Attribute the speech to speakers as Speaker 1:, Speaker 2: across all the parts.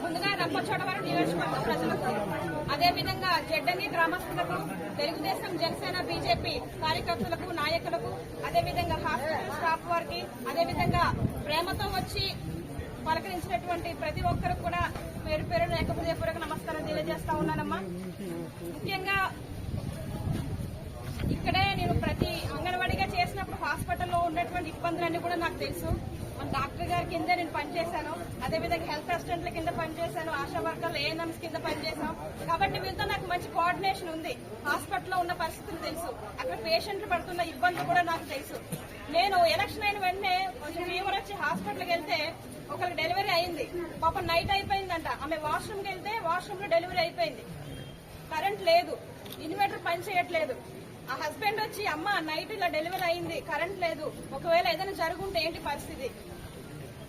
Speaker 1: ముందుగా రంపచోడవరం నియోజకవర్గ ప్రజలకు అదేవిధంగా జడ్డంగి గ్రామస్తులకు తెలుగుదేశం జనసేన బీజేపీ కార్యకర్తలకు నాయకులకు అదేవిధంగా హాస్పిటల్ స్టాఫ్ వారికి అదేవిధంగా ప్రేమతో వచ్చి పలకరించినటువంటి ప్రతి ఒక్కరు కూడా ముఖ్యంగా ఇక్కడే నేను ప్రతి అంగన్వాడీగా చేసినప్పుడు హాస్పిటల్లో ఉన్నటువంటి ఇబ్బందులన్నీ కూడా నాకు తెలుసు. మన డాక్టర్ గారి కింద నేను పనిచేశాను. అదేవిధంగా హెల్త్ అసిస్టెంట్ల కింద పనిచేశాను. ఆశా వర్కర్లు ఏఎన్ఎంస్ కింద పనిచేశాం కాబట్టి వీళ్ళతో నాకు మంచి కోఆర్డినేషన్ ఉంది. హాస్పిటల్లో ఉన్న పరిస్థితులు తెలుసు. అక్కడ పేషెంట్లు పడుతున్న ఇబ్బందులు కూడా నాకు తెలుసు. నేను ఎలక్షన్ అయిన వెంటనే కొంచెం ఫీవర్ వచ్చి హాస్పిటల్కి వెళ్తే ఒకరికి డెలివరీ అయింది. పాప నైట్ అయిపోయిందంట. ఆమె వాష్రూమ్కి వెళ్తే వాష్రూమ్లో డెలివరీ అయిపోయింది. లేదు. ఇన్వర్టర్ పని చేయట్లేదు. ఆ హస్బెండ్ వచ్చి అమ్మ నైట్ ఇలా డెలివరీ అయింది కరెంట్ లేదు. ఒకవేళ ఏదైనా జరుగుంటే ఏంటి పరిస్థితి?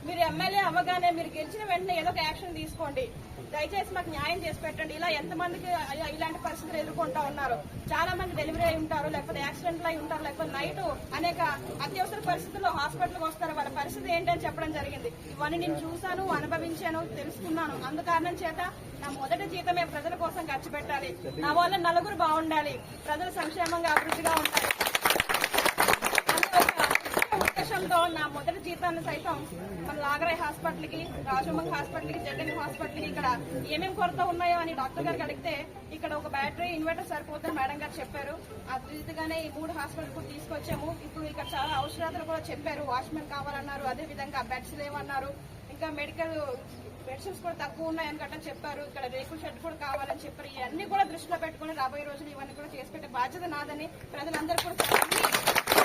Speaker 1: మీరు ఎమ్మెల్యే అవ్వగానే మీరు గెలిచిన వెంటనే ఏదో ఒక యాక్షన్ తీసుకోండి. దయచేసి మాకు న్యాయం చేసి పెట్టండి. ఇలా ఎంతమందికి ఇలాంటి పరిస్థితులు ఎదుర్కొంటా ఉన్నారు? చాలా మంది డెలివరీ అయి ఉంటారు లేకపోతే యాక్సిడెంట్లు అయి ఉంటారు లేకపోతే నైట్ అనేక అత్యవసర పరిస్థితుల్లో హాస్పిటల్కి వస్తారు. వాళ్ళ పరిస్థితి ఏంటని చెప్పడం జరిగింది. ఇవన్నీ నేను చూశాను అనుభవించాను తెలుసుకున్నాను. అందుకారణం చేత నా మొదటి జీతమే ప్రజల కోసం ఖర్చు పెట్టాలి. నా వల్ల నలుగురు బాగుండాలి. ప్రజలు సంక్షేమంగా అభివృద్ధిగా ఉండాలి. అనే నా మొదటి జీతాన్ని సైతం మన లాగరాయ్ హాస్పిటల్కి రాజమంగ హాస్పిటల్కి జడ్డని హాస్పిటల్కి ఇక్కడ ఏమేమి కొరత ఉన్నాయో అని డాక్టర్ గారికి అడిగితే ఇక్కడ ఒక బ్యాటరీ ఇన్వర్టర్ సరిపోతుందని మేడం గారు చెప్పారు. ఆ రీతిగానే ఈ మూడు హాస్పిటల్ కూడా తీసుకొచ్చాము. ఇప్పుడు ఇక్కడ చాలా అవసరాలు కూడా చెప్పారు. వాచ్మెన్ కావాలన్నారు అదే విధంగా బెడ్స్ లేవన్నారు. ఇంకా మెడికల్ మెడిసిన్స్ కూడా తక్కువ ఉన్నాయని గట్రా చెప్పారు. ఇక్కడ రేకుల షెడ్ కూడా కావాలని చెప్పారు. ఇవన్నీ కూడా దృష్టిలో పెట్టుకుని రాబోయే రోజులు ఇవన్నీ కూడా చేసి పెట్టే బాధ్యత నాదని ప్రజలందరూ కూడా